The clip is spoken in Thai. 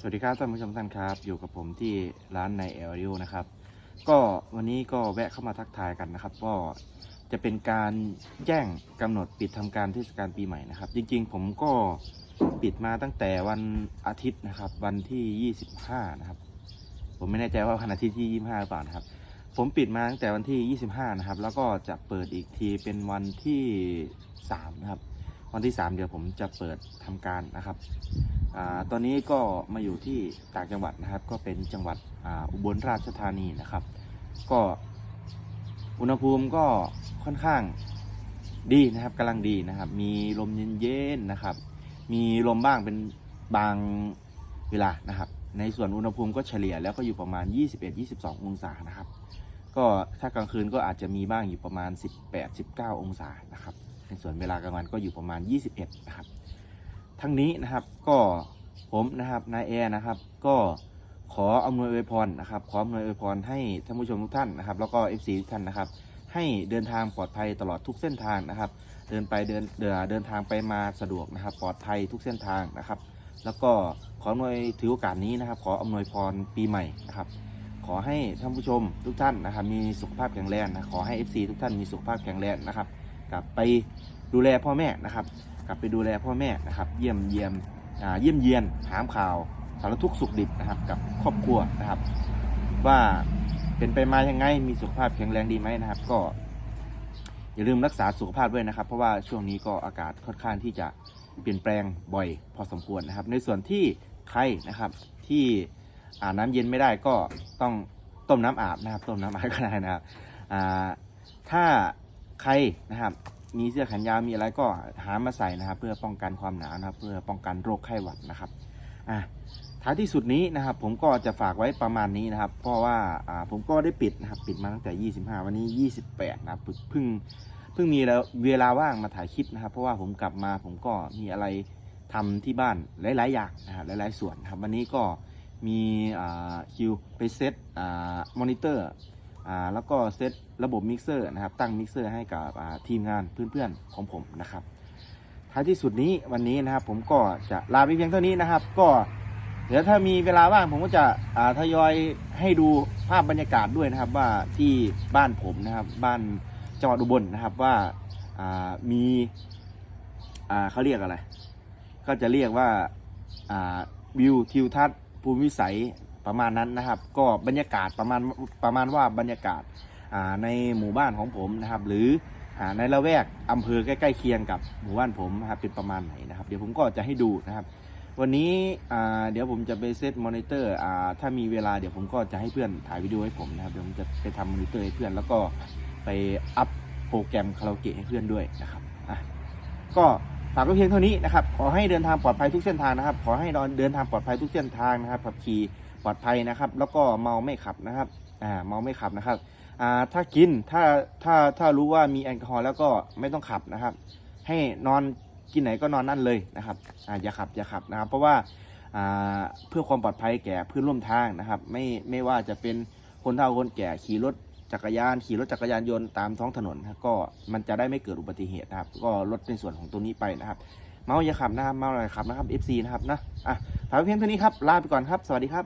สวัสดีครับท่านผู้ชมท่านครับ อยู่กับผมที่ร้านในเอลริวนะครับ ก็วันนี้ก็แวะเข้ามาทักทายกันนะครับ ก็จะเป็นการแจ้งกำหนดปิดทำการเทศกาลปีใหม่นะครับ จริงๆ ผมก็ปิดมาตั้งแต่วันอาทิตย์นะครับ วันที่ 25 นะครับ ผมไม่แน่ใจว่าวันอาทิตย์ที่ 25หรือเปล่านะครับ ผมปิดมาตั้งแต่วันที่ 25 นะครับ แล้วก็จะเปิดอีกทีเป็นวันที่ 3 นะครับ วันที่ 3 เดี๋ยวผมจะเปิดทำการนะครับ ตอนนี้ก็มาอยู่ที่ต่างจังหวัดนะครับ ก็เป็นจังหวัดอ,อุบลราชธานีนะครับ ก็อุณหภูมิก็ค่อนข้างดีนะครับกำลังดีนะครับ มีลมเย็นๆนะครับ มีลมบ้างเป็นบางเวลานะครับ ในส่วนอุณหภูมิก็เฉลี่ยแล้วก็อยู่ประมาณ 21-22 องศานะครับ ก็ถ้ากลางคืนก็อาจจะมีบ้างอยู่ประมาณ 18-19 องศานะครับ ในส่วนเวลากลางวันก็อยู่ประมาณ 21 นะครับ ทั้งนี้นะครับก็ผมนะครับนายแอร์นะครับ ก็ขออำนวยอวยพรนะครับ ขออำนวยอวยพรให้ท่านผู้ชมทุกท่านนะครับ แล้วก็ FC ทุกท่านนะครับ ให้เดินทางปลอดภัยตลอดทุกเส้นทางนะครับ เดินไปเดินเดินเดินทางไปมาสะดวกนะครับ ปลอดภัยทุกเส้นทางนะครับ แล้วก็ขออำนวยถือโอกาสนี้นะครับ ขออำนวยพรปีใหม่นะครับ ขอให้ท่านผู้ชมทุกท่านนะครับ มีสุขภาพแข็งแรงนะขอให้ FC ทุกท่านมีสุขภาพแข็งแรงนะครับ กลับไปดูแลพ่อแม่นะครับ กลับไปดูแลพ่อแม่นะครับเยี่ยมเยี่ยมอ่าเยี่ยมเยียนถามข่าวสารทุกข์สุขดิบนะครับกับครอบครัวนะครับ ว่าเป็นไปมายังไงมีสุขภาพแข็งแรงดีไหมนะครับ ก็ อย่าลืมรักษาสุขภาพด้วยนะครับ เพราะว่าช่วงนี้ก็อากาศค่อนข้างที่จะเปลี่ยนแปลงบ่อยพอสมควรนะครับ ในส่วนที่ใครนะครับที่อาบน้ำเย็นไม่ได้ก็ต้องต้มน้ำอาบนะครับ ต้มน้ำอาบก็ได้นะครับอ่าถ้าใครนะครับ มีเสื้อแขนยาวมีอะไรก็หามาใส่นะครับ เพื่อป้องกันความหนาวนะครับ เพื่อป้องกันโรคไข้หวัดนะครับอะท้ายที่สุดนี้นะครับ ผมก็จะฝากไว้ประมาณนี้นะครับ เพราะว่าอ่าผมก็ได้ปิดนะครับปิดมาตั้งแต่ 25 วันนี้ 28 นะครับเพิ่งเพิ่งมีแล้วเวลาว่างมาถ่ายคลิปนะครับ เพราะว่าผมกลับมาผมก็มีอะไรทำที่บ้านหลาย ๆ อย่างนะครับหลาย ๆ ส่วนครับวันนี้ก็มีอ่าคิวไปเซตอ่ามอนิเตอร์ แล้วก็เซตระบบมิกเซอร์นะครับ ตั้งมิกเซอร์ให้กับทีมงานเพื่อนๆของผมนะครับ ท้ายที่สุดนี้วันนี้นะครับ ผมก็จะลาไปเพียงเท่านี้นะครับ ก็เดี๋ยวถ้ามีเวลาว่างผมก็จะทยอยให้ดูภาพบรรยากาศด้วยนะครับ ว่าที่บ้านผมนะครับ บ้านจังหวัดอุบลนะครับว่ามีเขาเรียกอะไร ก็จะเรียกว่าอ่าวิวทิวทัศน์ภูมิวิสัย ประมาณนั้นนะครับ ก็บรรยากาศประมาณประมาณว่าบรรยากาศในหมู่บ้านของผมนะครับ หรือในละแวกอำเภอใกล้ๆเคียงกับหมู่บ้านผมนะครับเป็นประมาณไหนนะครับ เดี๋ยวผมก็จะให้ดูนะครับ วันนี้เดี๋ยวผมจะไปเซตมอนิเตอร์ถ้ามีเวลาเดี๋ยวผมก็จะให้เพื่อนถ่ายวิดีโอให้ผมนะครับเดี๋ยวผมจะไปทำมอนิเตอร์ให้เพื่อนแล้วก็ไปอัพโปรแกรมคาราโอเกะให้เพื่อนด้วยนะครับก็ฝากไว้เพียงเท่านี้นะครับ ขอให้เดินทางปลอดภัยทุกเส้นทางนะครับ ขอให้เดินทางปลอดภัยทุกเส้นทางนะครับขับขี่ ปลอดภัยนะครับ แล้วก็เมาไม่ขับนะครับอ่าเมาไม่ขับนะครับอ่าถ้ากินถ้าถ้าถ้ารู้ว่ามีแอลกอฮอล์แล้วก็ไม่ต้องขับนะครับ ให้นอนกินไหนก็นอนนั่นเลยนะครับอ่าอย่าขับอย่าขับนะครับ เพราะว่าอ่าเพื่อความปลอดภัยแก่เพื่อนร่วมทางนะครับ ไม่ไม่ว่าจะเป็นคนเฒ่าคนแก่ขี่รถจักรยานขี่รถจักรยานยนต์ตามท้องถนนนะก็มันจะได้ไม่เกิดอุบัติเหตุนะครับ ก็ลดในส่วนของตัวนี้ไปนะครับ เมาอย่าขับนะครับเมาอะไรขับนะครับ FC นะครับนะอะฝากเพียงเท่านี้ครับลาไปก่อนครับ สวัสดีครับ